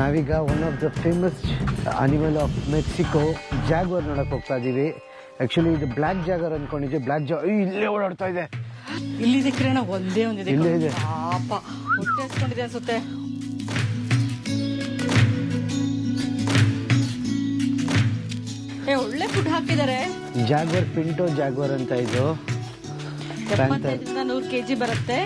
ನಾವೀಗ one of the famous animal of Mexico jaguar ನೋಡಕ್ ಹೋಗ್ತಾ ಇದೀವಿ. ಆಕ್ಚುಲಿ ಇದು ಬ್ಲ್ಯಾಕ್ ಜಾಗರ್ ಅನ್ಕೊಂಡಿದ್ದೆ ಬ್ಲ್ಯಾಕ್ ಜಾ ಇಲ್ಲೇ ಓಡಾಡ್ತಾ ಇದೆ. ಇಲ್ಲಿದೆ ಕಿರಣ ಒಂದೇ ಒಂದಿದೆ ಇಲ್ಲೇ ಇದೆ. ಪಾಪ ಹೊಟ್ಟೆ ಹಸ್ಕೊಂಡಿದೆ ಅನ್ಸುತ್ತೆ. ಏ ಒಳ್ಳೆ ಫುಡ್ ಹಾಕಿದ್ದಾರೆ ಜಾಗ್ವರ್ ಪಿಂಟೋ ಜಾಗ್ವರ್ ಅಂತ ಇದು. ಎಪ್ಪತ್ತೈದರಿಂದ ನೂರು ಕೆಜಿ ಬರುತ್ತೆ.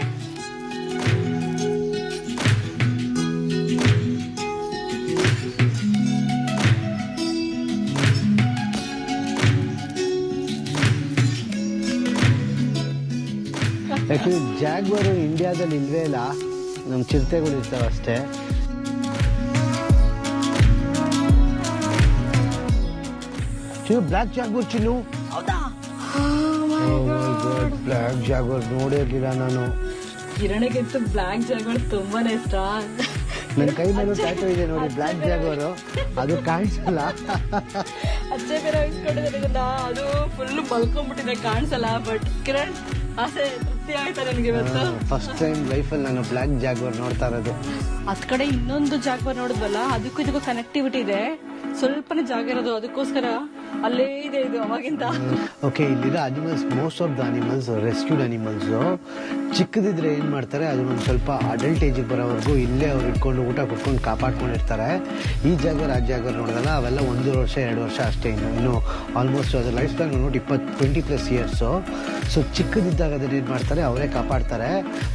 ಆಕ್ಚುಲಿ ಜಾಗ್ವರ್ ಇಂಡಿಯಾದಲ್ಲಿ ಇಲ್ವೇ ಇಲ್ಲ. ನಮ್ಮ ಚಿರತೆಗಳು ಇರ್ತಾವ ಅಷ್ಟೇ. Chinnu black jaguar Chinnu. Black black jaguar ನೋಡಿರ್ಲಿಲ್ಲ ನಾನು. ಕಿರಣಗಿಂತ ಬ್ಲ್ಯಾಕ್ ಜಾಗ್ವರ್ ತುಂಬಾನೇ ಇಷ್ಟ. ನನ್ನ ಕೈ ಮೇಲೆ ಟ್ಯಾಟೋ ಇದೆ ನೋಡಿ ಬ್ಲ್ಯಾಕ್ ಜಾಗ್ವರ್ ಅದು ಕಾಣಿಸಲ್ಲ. ಅಚ್ಚೆ ಬೇರೆ ಇಸ್ಕೊಂಡಿದ್ದಾರೆ ಅದು ಫುಲ್ ಮಲ್ಕೊಂಡ್ಬಿಟ್ಟಿದೆ ಕಾಣಿಸಲ್ಲ ಬಟ್ ಕಿರಣ್ ಆಸೆ. ತೃಪ್ತಿ ಆಯ್ತಾ ನನಗೆ ಇವತ್ತು ಫಸ್ಟ್ ಟೈಮ್ ಲೈಫಲ್ಲಿ ನಾನು ಬ್ಲ್ಯಾಕ್ ಜಾಗ್ವರ್ ನೋಡ್ತಾ ಇರೋದು. ಅದ್ ಕಡೆ ಇನ್ನೊಂದು ಜಾಗ್ವರ್ ನೋಡಿದ್ವಲ್ಲ ಅದಕ್ಕೂ ಇದಕ್ಕೂ ಕನೆಕ್ಟಿವಿಟಿ ಇದೆ. ಸ್ವಲ್ಪನೇ ಜಾಗ ಇರೋದು, ಅದಕ್ಕೋಸ್ಕರ ಅಲ್ಲೇ ಇದೆ ಇದು ಅವಾಗಿಂದ. ಓಕೆ ಇಲ್ಲಿರೋ animals most of the animals rescued animals ಚಿಕ್ಕದಿದ್ರೆ ಏನು ಮಾಡ್ತಾರೆ ಅದನ್ನೊಂದು ಸ್ವಲ್ಪ ಅಡಲ್ಟ್ ಏಜಿಗೆ ಬರೋವರೆಗೂ ಇಲ್ಲೇ ಅವ್ರು ಇಟ್ಕೊಂಡು ಊಟ ಕೊಟ್ಕೊಂಡು ಕಾಪಾಡ್ಕೊಂಡಿರ್ತಾರೆ. ಈ ಜಾಗ ಆ ಜಾಗ ನೋಡಿದಲ್ಲ, ಅವೆಲ್ಲ ಒಂದು ವರ್ಷ, ಎರಡು ವರ್ಷ ಅಷ್ಟೇ ಇನ್ನು. ಇನ್ನು ಆಲ್ಮೋಸ್ಟ್ ಅದ್ರ ಲೈಫ್ ಸ್ಪ್ಯಾನ್ ನೋಡಿ ಇಪ್ಪತ್ತು ಟ್ವೆಂಟಿ ಪ್ಲಸ್ ಇಯರ್ಸು ಸೊ ಚಿಕ್ಕದಿದ್ದಾಗ ಅದನ್ನ ಏನು ಮಾಡ್ತಾರೆ, ಅವರೇ ಕಾಪಾಡ್ತಾರೆ.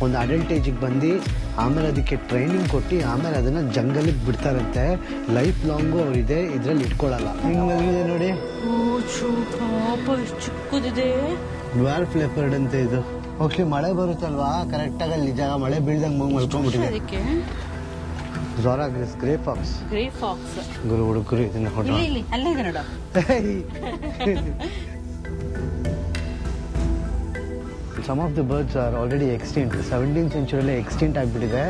ಒಂದು ಅಡಲ್ಟ್ ಏಜಿಗೆ ಬಂದು ಆಮೇಲೆ ಅದಕ್ಕೆ ಟ್ರೈನಿಂಗ್ ಕೊಟ್ಟು, ಆಮೇಲೆ ಅದನ್ನ ಜಂಗಲಿಗೆ ಬಿಡ್ತಾರಂತೆ. ಲೈಫ್ ಲಾಂಗು ಅವರಿದೆ ಇದ್ರಲ್ಲಿ ಇಟ್ಕೊಳ್ಳಲ್ಲ ಹಿಂಗಿದೆ ನೋಡಿ? ಚಿಕ್ಕದಿದೆ. ಡ್ವಾರ್ಫ್ ಲೆಪರ್ಡ್ ಅಂತ ಇದು. ಮೋಸ್ಟ್ಲಿ ಮಳೆ ಬರುತ್ತಲ್ವಾ? ಕರೆಕ್ಟ್ ಆಗಿ ಅಲ್ಲಿ ಜಾಗ ಮಳೆ ಬೀಳ್ದಂಗೆ ಮಲ್ಕೊಂಡ್ಬಿಟ್ಟಿದೆ ಅದಕ್ಕೆ? ಝೋರಾಗ್ರಿಸ್ ಗ್ರೇ ಫಾಕ್ಸ್ ಗ್ರೇ ಫಾಕ್ಸ್ ಗುರು ಹುಡುಗರು ಇದನ್ನ ಹೊಡ ಇಲ್ಲಿ ಇಲ್ಲಿ ಅಲ್ಲೇ ಇದೆ ನೋಡು. Some of the birds are already extinct seventeen ಸೆಂಚುರಿಯಲ್ಲೇ extinct ಆಗಿಬಿಟ್ಟಿದೆ.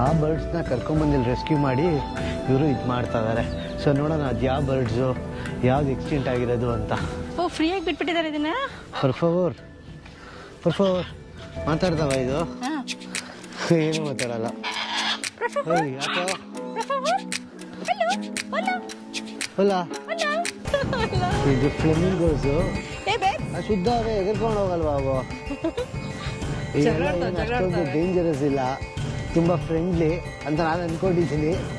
ಆ ಬರ್ಡ್ಸ್ನ ಕರ್ಕೊಂಬಂದು ಇಲ್ಲಿ ರೆಸ್ಕ್ಯೂ ಮಾಡಿ ಇವರು ಇದು ಮಾಡ್ತಾ ಇದ್ದಾರೆ ಸೊ ನೋಡೋಣ ಅದು ಯಾವ ಬರ್ಡ್ಸು ಯಾವ್ದು ಎಕ್ಸ್ಟಿಂಟ್ ಆಗಿರೋದು ಅಂತ. ಓ ಫ್ರೀಯಾಗಿ ಬಿಟ್ಬಿಟ್ಟಿದ್ದಾರೆ ಇದನ್ನ? ಫರ್ ಫವರ್ ಫರ್ ಫವರ್ ಮಾತಾಡ್ತಾವ ಇದು. ಏನು ಮಾತಾಡಲ್ಲ. ಓಯ್, ಯಾಕೋ? ಅಲ್ಲ ಇದು ಫ್ಲೆಮಿಂಗೋಸು ಶುದ್ಧ ಅವೇ ಎಗರ್ಕೊಂಡು ಹೋಗಲ್ವಾ ಅವು? ಜಗಳ ಅಷ್ಟೊಂದು ಡೇಂಜರಸ್ ಇಲ್ಲ. ತುಂಬಾ ಫ್ರೆಂಡ್ಲಿ ಅಂತ ನಾನು ಅನ್ಕೊಂಡಿದ್ದೀನಿ.